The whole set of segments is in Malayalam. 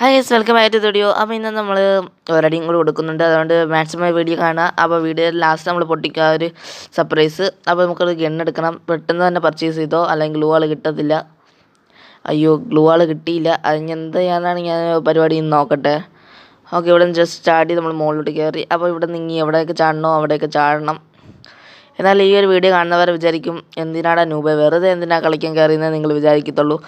Hi guys welcome back to video അപ്പോൾ ഇന്ന് നമ്മൾ ഒരടിയും കൂടി കൊടുക്കുന്നുണ്ട്. അതുകൊണ്ട് മാക്സിമം വീഡിയോ കാണുക. അപ്പോൾ വീഡിയോ ലാസ്റ്റ് നമ്മൾ പൊട്ടിക്കുക ഒരു സർപ്രൈസ് അപ്പോൾ നമുക്കത് ഗണ്ണെടുക്കണം പെട്ടെന്ന് തന്നെ പർച്ചേസ് ചെയ്തോ അല്ലെങ്കിൽ ഗ്ലൂ ആൾ കിട്ടത്തില്ല. അയ്യോ ഗ്ലൂ ആൾ കിട്ടിയില്ല. അതിന് എന്ത് ചെയ്യാനാണ് ഞാൻ പരിപാടി ഇന്ന് നോക്കട്ടെ. ഓക്കെ ഇവിടെ നിന്ന് ജസ്റ്റ് സ്റ്റാർട്ട് ചെയ്ത് നമ്മൾ മുകളിലോട്ട് കയറി. അപ്പോൾ ഇവിടെ നിന്ന് ഇനി എവിടെയൊക്കെ ചാടണോ അവിടെയൊക്കെ ചാടണം. എന്നാൽ ഈ ഒരു വീഡിയോ കാണുന്നവർ വിചാരിക്കും എന്തിനാടാ നൂബ വെറുതെ എന്തിനാ കളിക്കാൻ കയറിയെന്ന് നിങ്ങൾ വിചാരിക്കത്തുള്ളൂ.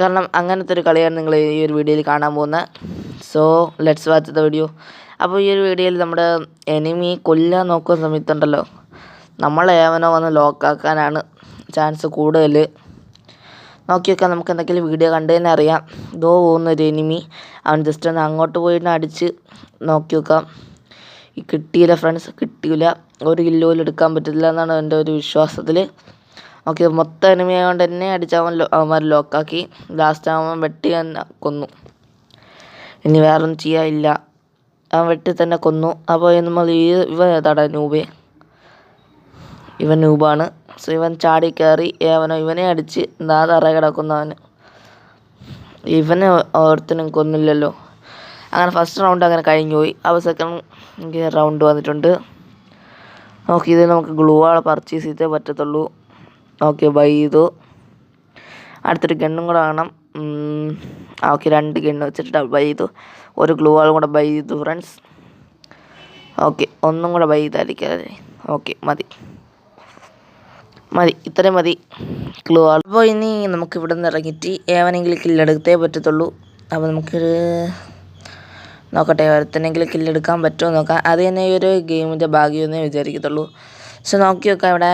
കാരണം അങ്ങനത്തെ ഒരു കളിയാണ് നിങ്ങൾ ഈ ഒരു വീഡിയോയിൽ കാണാൻ പോകുന്നത് so let's watch the video അപ്പോൾ ഈ ഒരു വീഡിയോയിൽ നമ്മുടെ എനിമി കൊല്ലാൻ നോക്കുന്ന സമയത്തുണ്ടല്ലോ. നമ്മൾ ഏവനോ വന്ന് ലോക്കാക്കാനാണ് ചാൻസ് കൂടുതൽ നോക്കി വെക്കാം നമുക്ക് എന്തെങ്കിലും വീഡിയോ കണ്ടു തന്നെ അറിയാം. ഇതോ പോകുന്ന ഒരു എനിമി അവൻ ജസ്റ്റ് ഒന്ന് അങ്ങോട്ട് പോയിട്ട് അടിച്ച് നോക്കി വെക്കാം ഈ കിട്ടിയില്ല ഫ്രണ്ട്സ് കിട്ടിയില്ല. ഒരു കില്ലോയിൽ എടുക്കാൻ പറ്റില്ല എന്നാണ് എന്റെ ഒരു വിശ്വാസത്തിൽ ഓക്കെ മൊത്തം എനിമി ആയതുകൊണ്ട് തന്നെ അടിച്ച് അവന്മാർ ലോക്കാക്കി ലാസ്റ്റ് അവൻ വെട്ടി തന്നെ കൊന്നു. ഇനി വേറൊന്നും ചെയ്യാനില്ല. അവൻ വെട്ടി തന്നെ കൊന്നു. അപ്പോൾ നമ്മൾ ഈ ഇവൻ ഏതാടാ നൂബെ ഇവൻ നൂബാണ് സോ ഇവൻ ചാടി കയറി അവനോ ഇവനെ അടിച്ച് എന്താ തറ കിടക്കുന്നവന് ഇവനെ ഓരോരുത്തരും കൊന്നില്ലല്ലോ. അങ്ങനെ ഫസ്റ്റ് റൗണ്ട് അങ്ങനെ കഴിഞ്ഞു പോയി അപ്പോൾ സെക്കൻഡ് റൗണ്ട് വന്നിട്ടുണ്ട്. ഓക്കെ ഇത് നമുക്ക് ഗ്ലൂ ആൾ പർച്ചേസ് ചെയ്തേ പറ്റത്തുള്ളൂ. ഓക്കെ ബൈ ചെയ്തു. അടുത്തൊരു ഗണ്ണും കൂടെ വേണം ഓക്കെ രണ്ട് ഗണ്ണ് വെച്ചിട്ട് ബൈ ചെയ്തു. ഒരു ഗ്ലൂ ആളും കൂടെ ബൈ ചെയ്തു ഫ്രണ്ട്സ്. ഓക്കെ ഒന്നും കൂടെ ബൈ ചെയ്തായിരിക്കാതെ ഓക്കെ മതി. മതി ഇത്രയും മതി. Gloo wall. അപ്പോൾ ഇനി നമുക്ക് ഇവിടെ നിന്ന് ഇറങ്ങിയിട്ട് ഏവനെങ്കിലും കില്ലെടുത്തേ പറ്റത്തുള്ളൂ. അപ്പോൾ നമുക്കൊരു നോക്കട്ടെ ഒരുത്തനെങ്കിലും കില്ലെടുക്കാൻ പറ്റുമോ നോക്കാം. അത് തന്നെ ഈ ഒരു ഗെയിമിന്റെ ഭാഗ്യമെന്നേ വിചാരിക്കത്തുള്ളൂ. പക്ഷെ നോക്കി നോക്കാം ഇവിടെ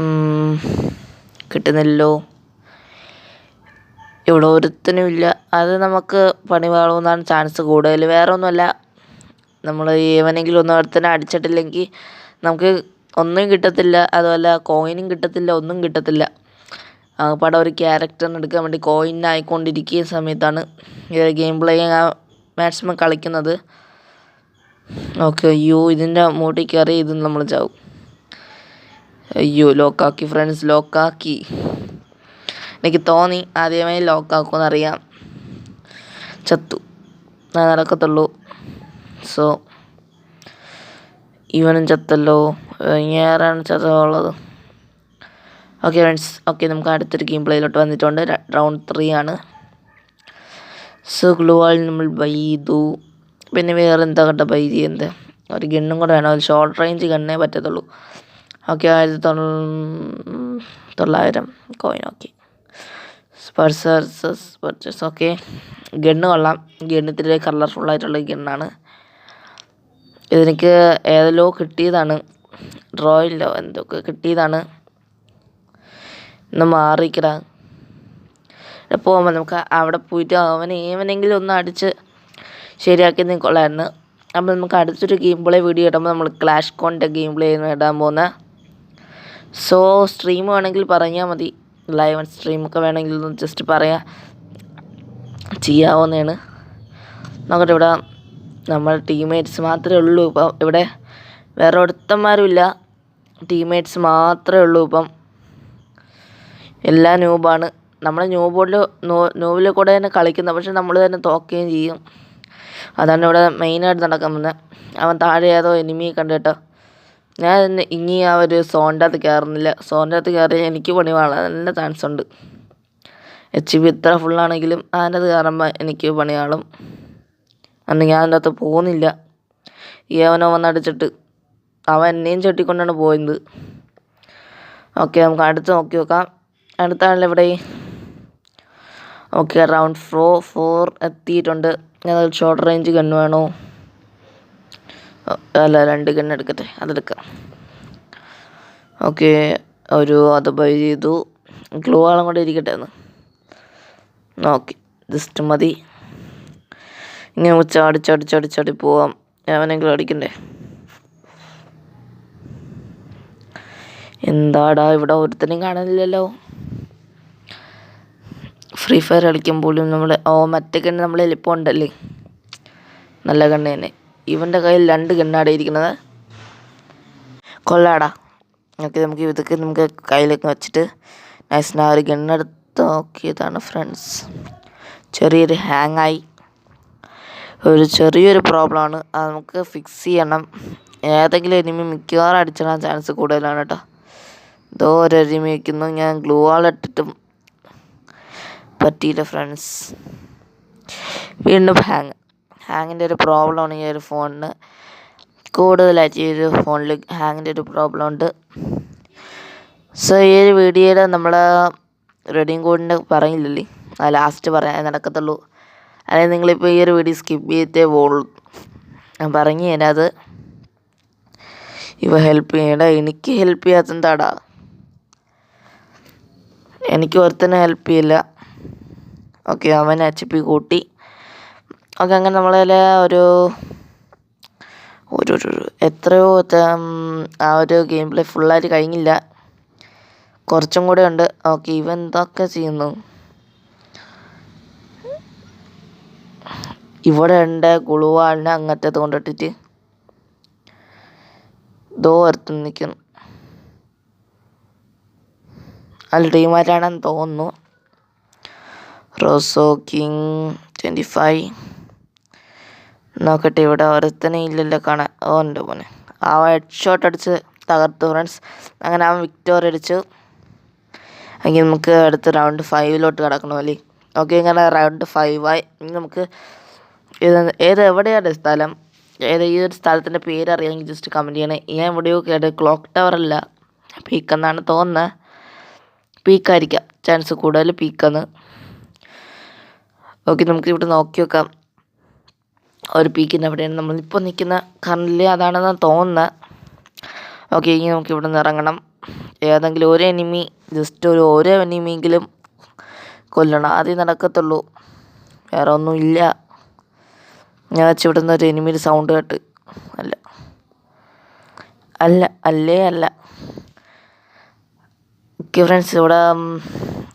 ഉം, കിട്ടുന്നില്ലല്ലോ. ഇവിടെ ഒരുത്തനും ഇല്ല. അത് നമുക്ക് പണി വാങ്ങുന്നതാണ് ചാൻസ് കൂടുതൽ വേറെ ഒന്നുമല്ല നമ്മൾ ഏവനെങ്കിലും ഒന്നും ഒരുത്തനെ അടിച്ചിട്ടില്ലെങ്കിൽ നമുക്ക് ഒന്നും കിട്ടത്തില്ല. അതുപോലെ കോയിനും കിട്ടത്തില്ല ഒന്നും കിട്ടത്തില്ല. ആകപ്പാടെ ഒരു ക്യാരക്ടറിന് എടുക്കാൻ വേണ്ടി കോയിൻ ആയിക്കൊണ്ടിരിക്കുന്ന സമയത്താണ് ഇത് ഗെയിം പ്ലേ മാക്സിമം കളിക്കുന്നത്. ഓക്കെ അയ്യോ ഇതിന്റെ മൂട്ടിൽ കയറി ഇത് നമ്മൾ ചാവും. അയ്യോ ലോക്കാക്കി ഫ്രണ്ട്സ് ലോക്കാക്കി. എനിക്ക് തോന്നി ആദ്യമായി ലോക്കാക്കുമെന്ന് അറിയാം ചത്തു. ഞാൻ നടക്കത്തുള്ളൂ. സോ ഇവനും ചത്തല്ലോ. ഞാറാണ് ചത്തുള്ളത്. ഓക്കെ ഫ്രണ്ട്സ് ഓക്കെ നമുക്ക് അടുത്തൊരു ഗെയിം പ്ലേയിലോട്ട് വന്നിട്ടുണ്ട്. റൗണ്ട് ത്രീ ആണ്. സോ ഗ്ലൂവാൾ നമ്മൾ ബൈ ചെയ്തു പിന്നെ വേറെ എന്താ കണ്ട പൈതി എന്ത്? ഒരു ഗണ്ണും കൂടെ വേണം. ഒരു ഷോർട്ട് റേഞ്ച് ഗണ്ണേ പറ്റത്തുള്ളൂ. ഓക്കെ ആയിരത്തി തൊള്ള- തൊള്ളായിരം കോയിൻ ഓക്കെ സ്പർസസ് പർച്ചേസ് ഓക്കെ ഗണ്ണ് കൊള്ളാം. ഗണ്ണിത്തിരി കളർഫുള്ളായിട്ടുള്ള ഗണ്ണാണ്. ഇതെനിക്ക് ഏതെല്ലോ കിട്ടിയതാണ്. ഡ്രോയിലോ എന്തൊക്കെ കിട്ടിയതാണ്. ഒന്ന് മാറിക്കടാ. പോകുമ്പോൾ നമുക്ക് അവിടെ പോയിട്ട് അവനെ ഏവനെങ്കിലും ഒന്ന് അടിച്ച് ശരിയാക്കി നീ കൊള്ളായിരുന്നു. അപ്പോൾ നമുക്ക് അടുത്തൊരു ഗെയിം പ്ലേ വീഡിയോ ഇടുമ്പോൾ നമ്മൾ ക്ലാഷ് കോണിന്റെ ഗെയിം പ്ലേ ഇടാൻ പോകുന്ന സോ സ്ട്രീം വേണമെങ്കിൽ പറഞ്ഞാൽ മതി. ലൈവ് സ്ട്രീമൊക്കെ വേണമെങ്കിൽ ഒന്ന് ജസ്റ്റ് പറയാം. ചെയ്യാവുന്നതാണ് നോക്കട്ടെ ഇവിടെ നമ്മൾ ടീംമേറ്റ്സ് മാത്രമേ ഉള്ളൂ ഇപ്പം. ഇവിടെ വേറെ ഒരുത്തന്മാരും ഇല്ല ടീംമേറ്റ്സ് മാത്രമേ ഉള്ളൂ ഇപ്പം. എല്ലാ ന്യൂബാണ് നമ്മൾ ന്യൂബോർഡിൽ ന്യൂവിൽ കൂടെ തന്നെ കളിക്കുന്നത് പക്ഷെ നമ്മൾ തന്നെ തോക്കുകയും ചെയ്യും. അതാണ് ഇവിടെ മെയിനായിട്ട് നടക്കുന്നത് അവൻ താഴെ ഏതോ എനിമിയെ കണ്ടിട്ടോ ഞാൻ ഇനി ആ ഒരു സോണിന്റെ അകത്ത് കയറുന്നില്ല സോണിന്റെ അകത്ത് കയറി എനിക്ക് പണി നല്ല ചാൻസ് ഉണ്ട്. എച്ച് പി ഇത്ര ഫുള്ളാണെങ്കിലും അതിന്റെ അത് കയറുമ്പോൾ എനിക്ക് പണി കാണും അന്ന് ഞാൻ അതിന്റെ അകത്ത് പോകുന്നില്ല. ഈ അവനോ വന്നടിച്ചിട്ട് അവൻ എന്നെയും ചട്ടിക്കൊണ്ടാണ് പോയത്. ഓക്കെ നമുക്ക് അടുത്ത് നോക്കി നോക്കാം. അടുത്ത ആളിൽ എവിടെ ഓക്കെ റൗണ്ട് ഫ്രോ ഫോർ എത്തിയിട്ടുണ്ട്. ഞങ്ങൾ ഷോർട്ട് റേഞ്ച് ഗൺ വേണോ? അല്ല രണ്ട് ഗൺ എടുക്കട്ടെ അതെടുക്കാം. ഓക്കെ ഒരു അത് ബൈ ചെയ്തു. ഗ്ലൂ ആളും കൂടെ ഇരിക്കട്ടെ എന്ന് ഓക്കെ ജസ്റ്റ് മതി. ഇങ്ങനെ ഉച്ച ചാടി ചാടി ചാടി പോവാം. അവനെങ്കിലും അടിക്കണ്ടേ? എന്താടാ ഇവിടെ ഒരുത്തനെയും കാണുന്നില്ലല്ലോ ഫ്രീ ഫയർ കളിക്കുമ്പോഴും നമ്മൾ ഓ മറ്റേ കണ്ണ് നമ്മൾ എളുപ്പം ഉണ്ടല്ലേ? നല്ല കണ്ണ് തന്നെ. ഇവന്റെ കയ്യിൽ രണ്ട് കണ്ണാടെ ഇരിക്കുന്നത് കൊള്ളാടാ. ഓക്കെ നമുക്ക് ഇതൊക്കെ നമുക്ക് കയ്യിലൊക്കെ വെച്ചിട്ട് നൈസിനാ ഒരു ഗണ്ണെടുത്ത് നോക്കിയതാണ് ഫ്രണ്ട്സ് ചെറിയൊരു ഹാങ്ങായി ഒരു ചെറിയൊരു പ്രോബ്ലമാണ് അത് നമുക്ക് ഫിക്സ് ചെയ്യണം. ഏതെങ്കിലും എനിമി മിക്കവാറും അടിച്ചിടാൻ ചാൻസ് കൂടുതലാണ് കേട്ടോ. ഇതോ ഒരു എനിമി വയ്ക്കുന്നു ഞാൻ ഗ്ലൂ വാൾ ഇട്ടിട്ടും പറ്റിയില്ല ഫ്രണ്ട്സ് വീണ്ടും ഹാങ് ഹാങ്ങിന്റെ ഒരു പ്രോബ്ലമാണ് ഈ ഒരു ഫോണിന് കൂടുതലായിട്ട് ഈ ഒരു ഫോണിൽ ഹാങ്ങിന്റെ ഒരു പ്രോബ്ലം ഉണ്ട്. സോ ഈ ഒരു വീഡിയോയിൽ നമ്മൾ റെഡിങ് കോഡിന്റെ പറയില്ലല്ലേ? ലാസ്റ്റ് പറയാൻ നടക്കത്തുള്ളൂ. അല്ലെങ്കിൽ നിങ്ങളിപ്പോൾ ഈ ഒരു വീഡിയോ സ്കിപ്പ് ചെയ്തിട്ടേ പോകുള്ളൂ ഞാൻ പറഞ്ഞു തരാത് ഇവ ഹെൽപ്പ് ചെയ്യണ്ട എനിക്ക് ഹെൽപ്പ് ചെയ്യാത്തെന്താടാ എനിക്ക് ഒരുത്തന്നെ ഹെൽപ്പ് ചെയ്യില്ല. ഓക്കെ അവൻ എച്ച് പി കൂട്ടി. ഓക്കെ അങ്ങനെ നമ്മളതിൽ ഒരു ഒരു ഒരു എത്രയോ ആ ഒരു ഗെയിം പ്ലേ ഫുള്ളായിട്ട് കഴിഞ്ഞില്ല. കുറച്ചും കൂടെ ഉണ്ട്. ഓക്കെ ഇവൻ എന്തൊക്കെ ചെയ്യുന്നു. ഇവിടെ ഉണ്ട് ഗുളുവാളിനെ അങ്ങറ്റത്ത് കൊണ്ടിട്ടിട്ട്. ദോ ഒരുത്തൻ നിൽക്കുന്നു അല്ല ടീമാരാണെന്ന് തോന്നുന്നു. റോസോ കിങ് ട്വന്റി ഫൈവ് നോക്കട്ടെ ഇവിടെ ഒരുത്തനെ ഇല്ലല്ലോ കാണാൻ. ഓ എന്റെ മോനെ. ആ ഹെഡ് ഷോട്ട് അടിച്ച് തകർത്തു ഫ്രണ്ട്സ് അങ്ങനെ അവൻ വിക്ടോറി അടിച്ചു. എങ്കിൽ നമുക്ക് അടുത്ത റൗണ്ട് ഫൈവിലോട്ട് കിടക്കണമല്ലേ ഓക്കെ ഇങ്ങനെ റൗണ്ട് ഫൈവായി ഇനി നമുക്ക് ഇത് ഏത് എവിടെയാണ് സ്ഥലം? ഏത് ഈ ഒരു സ്ഥലത്തിന്റെ പേര് അറിയാമെങ്കിൽ ജസ്റ്റ് കമന്റ് ചെയ്യണേ. ഞാൻ എവിടെയോ കേട്ട് ക്ലോക്ക് ടവർ അല്ല. പീക്കെന്നാണ് തോന്നുന്നത് പീക്കായിരിക്കാം ചാൻസ് കൂടുതൽ പീക്കെന്ന് ഓക്കെ നമുക്ക് ഇവിടെ നോക്കി നോക്കാം ഒരു പീക്കിന്റെ അവിടെയാണ് നമ്മളിപ്പോൾ നിൽക്കുന്ന കറണ്ടിൽ അതാണെന്ന് തോന്നുന്നത് ഓക്കെ ഇനി നമുക്ക് ഇവിടെ നിന്ന് ഇറങ്ങണം. ഏതെങ്കിലും ഒരു എനിമി ജസ്റ്റ് ഒരു ഓരോ എനിമിയെങ്കിലും കൊല്ലണം. അതേ നടക്കത്തുള്ളൂ. വേറെ ഒന്നും ഇല്ല. ഞാൻ വെച്ച് ഇവിടെ നിന്ന് ഒരു എനിമിയുടെ സൗണ്ട് കേട്ട്. അല്ല. അല്ല അല്ലേ അല്ല. ഓക്കെ ഫ്രണ്ട്സ് ഇവിടെ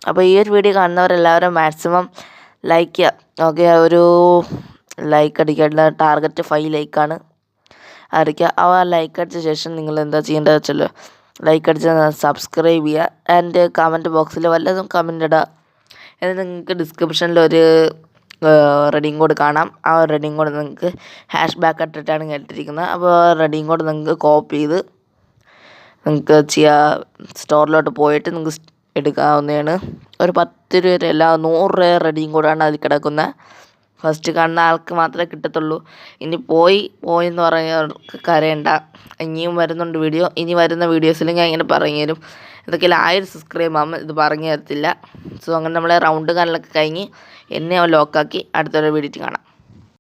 അപ്പോൾ ഈ ഒരു വീഡിയോ കാണുന്നവരെല്ലാവരും മാക്സിമം ലൈക്ക് ഓക്കെ ഒരു ലൈക്ക് അടിക്കേണ്ട ടാർഗറ്റ് ഫൈവ് ലൈക്കാണ് അടിക്കുക ആ ലൈക്ക് അടിച്ച ശേഷം നിങ്ങൾ എന്താ ചെയ്യേണ്ടത് വെച്ചല്ലോ ലൈക്ക് അടിച്ച് സബ്സ്ക്രൈബ് ചെയ്യുക. ആൻഡ് കമന്റ് ബോക്സിൽ വല്ലതും കമന്റ് ഇടുക എന്നിട്ട് നിങ്ങൾക്ക് ഡിസ്ക്രിപ്ഷനിൽ ഒരു റെഡിങ് കോഡ് കാണാം. ആ റെഡിങ് കോഡ് നിങ്ങൾക്ക് ഹാഷ് ബാക്ക് ഇട്ടിട്ടാണ് കേട്ടിരിക്കുന്നത് അപ്പോൾ റെഡിങ് കോഡ് നിങ്ങൾക്ക് കോപ്പി ചെയ്ത് നിങ്ങൾക്ക് ചെയ്യുക സ്റ്റോറിലോട്ട് പോയിട്ട് നിങ്ങൾക്ക് എടുക്കാവുന്നതാണ്. ഒരു പത്ത് രൂപ അല്ല നൂറ് രൂപ റെഡിയും കൂടാണ് അതിൽ കിടക്കുന്നത് ഫസ്റ്റ് കാണുന്ന ആൾക്ക് മാത്രമേ കിട്ടത്തുള്ളൂ. ഇനി പോയി പോയി എന്ന് പറയുന്നവർക്ക് കരയണ്ട. ഇനിയും വരുന്നുണ്ട് വീഡിയോ ഇനി വരുന്ന വീഡിയോസിലും ഞാൻ ഇങ്ങനെ പറഞ്ഞു തരും. ഇതൊക്കെ ആയിരം സബ്സ്ക്രൈബ് ആകുമ്പോൾ ഇത് പറഞ്ഞു തരത്തില്ല. സോ അങ്ങനെ നമ്മളെ റൗണ്ട് കാലിലൊക്കെ കഴിഞ്ഞ് എന്നെ ലോക്കാക്കി അടുത്തൊരു വീഡിയോ കാണാം.